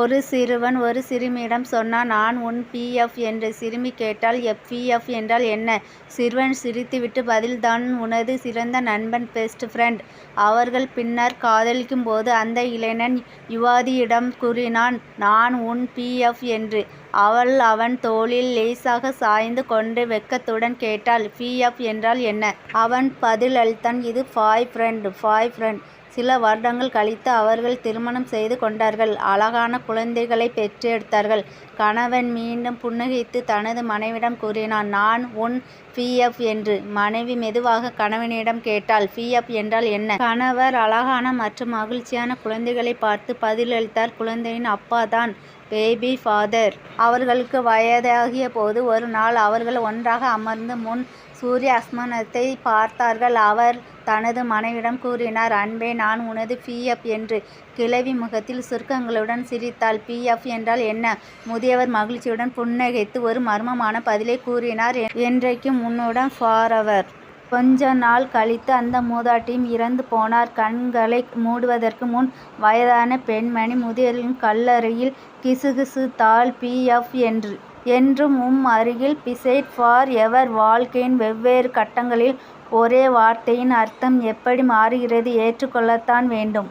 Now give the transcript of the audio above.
ஒரு சிறுவன் ஒரு சிறுமியிடம் சொன்னான் நான் உன் பிஎஃப் என்று. சிறுமி கேட்டால் பி. பிஎஃப் என்றால் என்ன? சிறுவன் சிரித்துவிட்டு பதில் தான் உனது சிறந்த நண்பன் பெஸ்ட் ஃப்ரெண்ட் அவர்கள் பின்னர் காதலிக்கும் போது அந்த இளைஞன் யுவாதியிடம் கூறினான் நான் உன் பிஎஃப் என்று. அவள் அவன் தோளில் லேசாக சாய்ந்து கொண்டு வெட்கத்துடன் கேட்டாள் பிஎஃப் என்றால் என்ன? அவன் பதிலளித்தான் இது ஃபாய் ஃப்ரெண்ட் ஃபாய் ஃப்ரெண்ட் சில வருடங்கள் கழித்து அவர்கள் திருமணம் செய்து கொண்டார்கள். அழகான குழந்தைகளை பெற்றெடுத்தார்கள். கணவன் மீண்டும் புன்னகைத்து தனது மனைவியிடம் கூறினான் நான் உன் பிஎஃப் என்று. மனைவி மெதுவாக கணவனிடம் கேட்டாள் பிஎஃப் என்றால் என்ன? கணவர் அழகான மற்றும் மகிழ்ச்சியான குழந்தைகளை பார்த்து பதிலளித்தார் குழந்தையின் அப்பா தான் பேபி ஃபாதர் அவர்களுக்கு வயதாகிய போது ஒரு நாள் அவர்கள் ஒன்றாக அமர்ந்து முன் சூரிய அஸ்மானத்தை பார்த்தார்கள். அவர் தனது மனைவியிடம் கூறினார் அன்பே நான் உனது பிஎஃப் என்று. கிழவி முகத்தில் சுருக்கங்களுடன் சிரித்தாள் பிஎஃப் என்றால் என்ன? முதியவர் மகிழ்ச்சியுடன் புன்னகைத்து ஒரு மர்மமான பதிலை கூறினார் என்றைக்கும் உன்னுடன் ஃபாரவர் கொஞ்ச நாள் கழித்து அந்த மூதாட்டியும் இறந்து போனார். கண்களை மூடுவதற்கு முன் வயதான பெண்மணி முதியவரின் கல்லறையில் கிசுகிசு தாள் பிஎஃப் என்று. என்றும் உம் அருகில் பிசைட் ஃபார் எவர். வாழ்க்கையின் வெவ்வேறு கட்டங்களில் ஒரே வார்த்தையின் அர்த்தம் எப்படி மாறுகிறது ஏற்றுக்கொள்ளத்தான் வேண்டும்.